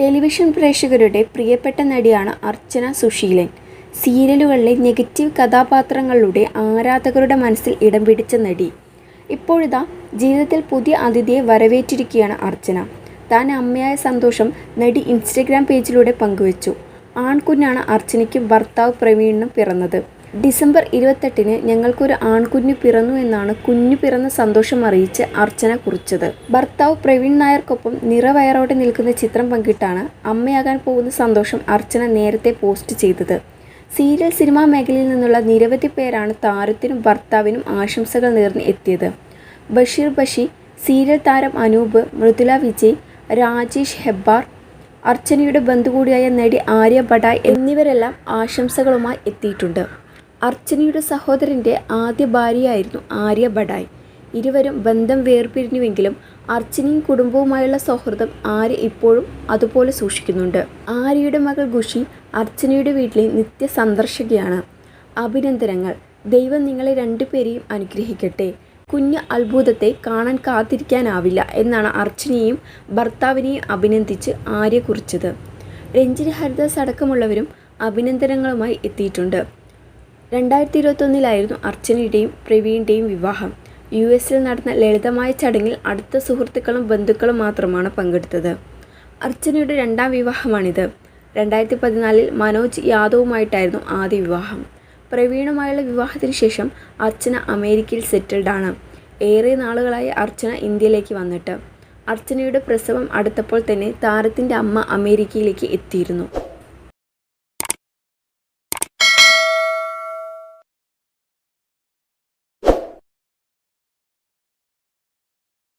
Television പ്രേക്ഷകരുടെ പ്രിയപ്പെട്ട നടിയാണ് അർച്ചന സുശീലൻ. സീരിയലുകളിലെ നെഗറ്റീവ് കഥാപാത്രങ്ങളുടെ ആരാധകരുടെ മനസ്സിൽ ഇടം പിടിച്ച നടി. ഇപ്പോഴിതാ ജീവിതത്തിൽ പുതിയ അതിഥിയെ വരവേറ്റിരിക്കുകയാണ് അർച്ചന. താൻ അമ്മയായ സന്തോഷം നടി ഇൻസ്റ്റഗ്രാം പേജിലൂടെ പങ്കുവച്ചു. ആൺകുഞ്ഞാണ് അർച്ചനയ്ക്കും ഭർത്താവ് പ്രവീണിനും പിറന്നത്. ഡിസംബർ ഇരുപത്തെട്ടിന് ഞങ്ങൾക്കൊരു ആൺകുഞ്ഞു പിറന്നു എന്നാണ് കുഞ്ഞു പിറന്ന സന്തോഷം അറിയിച്ച് അർച്ചന കുറിച്ചത്. ഭർത്താവ് പ്രവീൺ നായർക്കൊപ്പം നിറവയറോടെ നിൽക്കുന്ന ചിത്രം പങ്കിട്ടാണ് അമ്മയാകാൻ പോകുന്ന സന്തോഷം അർച്ചന നേരത്തെ പോസ്റ്റ് ചെയ്തത്. സീരിയൽ സിനിമാ മേഖലയിൽ നിന്നുള്ള നിരവധി പേരാണ് താരത്തിനും ഭർത്താവിനും ആശംസകൾ നേർന്ന് എത്തിയത്. ബഷീർ ബഷി സീരിയൽ താരം അനൂപ് മൃദുല വിജയ് രാജേഷ് ഹെബ്ബാർ അർച്ചനയുടെ ബന്ധു കൂടിയായ നടി ആര്യ ബഡായ് എന്നിവരെല്ലാം ആശംസകളുമായി എത്തിയിട്ടുണ്ട്. അർച്ചനയുടെ സഹോദരന്റെ ആദ്യ ഭാര്യയായിരുന്നു ആര്യ ബഡായ്. ഇരുവരും ബന്ധം വേർപിരിഞ്ഞുവെങ്കിലും അർച്ചനയും കുടുംബവുമായുള്ള സൗഹൃദം ആര്യ ഇപ്പോഴും അതുപോലെ സൂക്ഷിക്കുന്നുണ്ട്. ആര്യയുടെ മകൾ ഖുഷി അർച്ചനയുടെ വീട്ടിലെ നിത്യ സന്ദർശകയാണ് അഭിനന്ദനങ്ങൾ. ദൈവം നിങ്ങളെ രണ്ടുപേരെയും അനുഗ്രഹിക്കട്ടെ. കുഞ്ഞ് അത്ഭുതത്തെ കാണാൻ കാത്തിരിക്കാനാവില്ല എന്നാണ് അർച്ചനയെയും ഭർത്താവിനെയും അഭിനന്ദിച്ച് ആര്യ കുറിച്ചത്. രഞ്ജിനി ഹരിദാസ് അടക്കമുള്ളവരും അഭിനന്ദനങ്ങളുമായി എത്തിയിട്ടുണ്ട്. രണ്ടായിരത്തി ഇരുപത്തൊന്നിലായിരുന്നു അർച്ചനയുടെയും പ്രവീണിന്റെയും വിവാഹം. യു എസിൽ നടന്ന ലളിതമായ ചടങ്ങിൽ അടുത്ത സുഹൃത്തുക്കളും ബന്ധുക്കളും മാത്രമാണ് പങ്കെടുത്തത്. അർച്ചനയുടെ രണ്ടാം വിവാഹമാണിത്. രണ്ടായിരത്തി പതിനാലിൽ മനോജ് യാദവുമായിട്ടായിരുന്നു ആദ്യ വിവാഹം. പ്രവീണുമായുള്ള വിവാഹത്തിന് ശേഷം അർച്ചന അമേരിക്കയിൽ സെറ്റിൽഡ് ആണ്. ഏറെ നാളുകളായി അർച്ചന ഇന്ത്യയിലേക്ക് വന്നിട്ട്. അർച്ചനയുടെ പ്രസവം അടുത്തപ്പോൾ തന്നെ താരത്തിന്റെ അമ്മ അമേരിക്കയിലേക്ക് എത്തിയിരുന്നു.